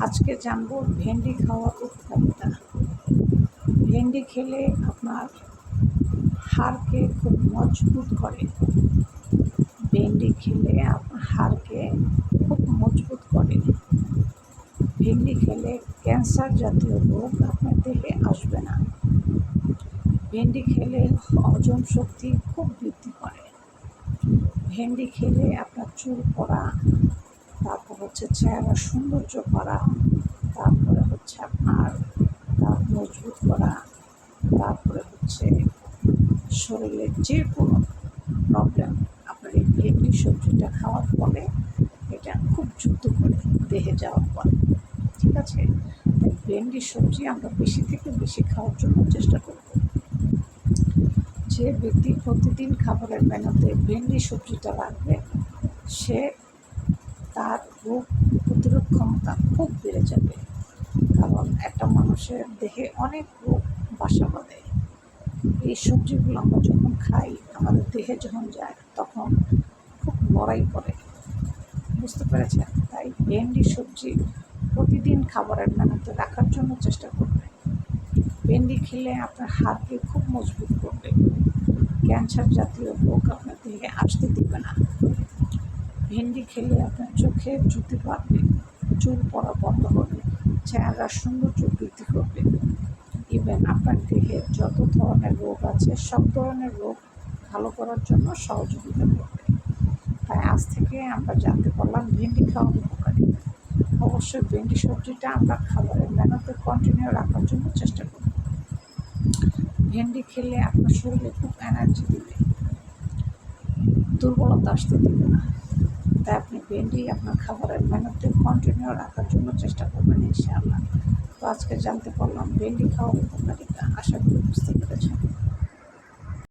আজকে জানব ভেন্ডি খাওয়ার উপকারিতা। ভেন্ডি খেলে আপনার হাড়কে খুব মজবুত করে। ভেন্ডি খেলে আপনার হাড়কে খুব মজবুত করে। ভেন্ডি খেলে ক্যান্সার জাতীয় রোগ আপনার দেহে আসবে না। ভেন্ডি খেলে হজম শক্তি খুব বৃদ্ধি করে। ভেন্ডি খেলে আপনার চুল পড়া হচ্ছে চেহারা সৌন্দর্য করা, তারপরে হচ্ছে আপনার দাঁত মজবুত করা, তারপরে হচ্ছে শরীরের যে কোনো প্রবলেম আপনার এই ভেন্ডি সবজিটা খাওয়ার ফলে এটা খুব যুক্ত করে দেহে যাওয়ার পরে ঠিক আছে? তাই ভেন্ডি সবজি আমরা বেশি থেকে বেশি খাওয়ার জন্য চেষ্টা করব। যে ব্যক্তি প্রতিদিন খাবারের মেনুতে ভেন্ডি সবজিটা রাখবে, সে তার রোগ প্রতিরোধ ক্ষমতা খুব বেড়ে যাবে। কারণ একটা মানুষের দেহে অনেক রোগ বাসা বাঁধে। এই সবজিগুলো আমরা যখন খাই, আমাদের দেহে যখন যায়, তখন খুব লড়াই করে। বুঝতে পেরেছেন? তাই ভেন্ডি সবজি প্রতিদিন খাবারের মেনুতে রাখার জন্য চেষ্টা করবে। ভেন্ডি খেলে আপনার হাতকে খুব মজবুত করবে। ক্যান্সার জাতীয় রোগ আপনার দেহে আসতে দিবে না। ভেন্ডি খেলে আপনার চোখে জুতি পারবে চুল পড়া বন্ধ হবে চেহারার সৌন্দর্য বৃদ্ধি করবে। ইভেন আপনার দেহের যত ধরনের রোগ আছে, সব ধরনের রোগ ভালো করার জন্য সহযোগিতা করবে। তাই আজ থেকে আমরা জানতে পারলাম ভেন্ডি খাওয়ার উপকারী। অবশ্যই ভেন্ডি সবজিটা আমরা খাবারের মেনুতে কন্টিনিউ রাখার জন্য চেষ্টা করব ভেন্ডি খেলে আপনার শরীরে খুব এনার্জি দিবে। দুর্বলতা আসতে দেবে না। তাই আপনি ভেন্ডি, আপনার খাবারের মেনুতে কন্টিনিউ রাখার জন্য চেষ্টা করবেন ইনশাআল্লাহ। তো আজকে জানতে পারলাম, ভেন্ডি খাওয়ার উপকারিতা। আশা করি বুঝতে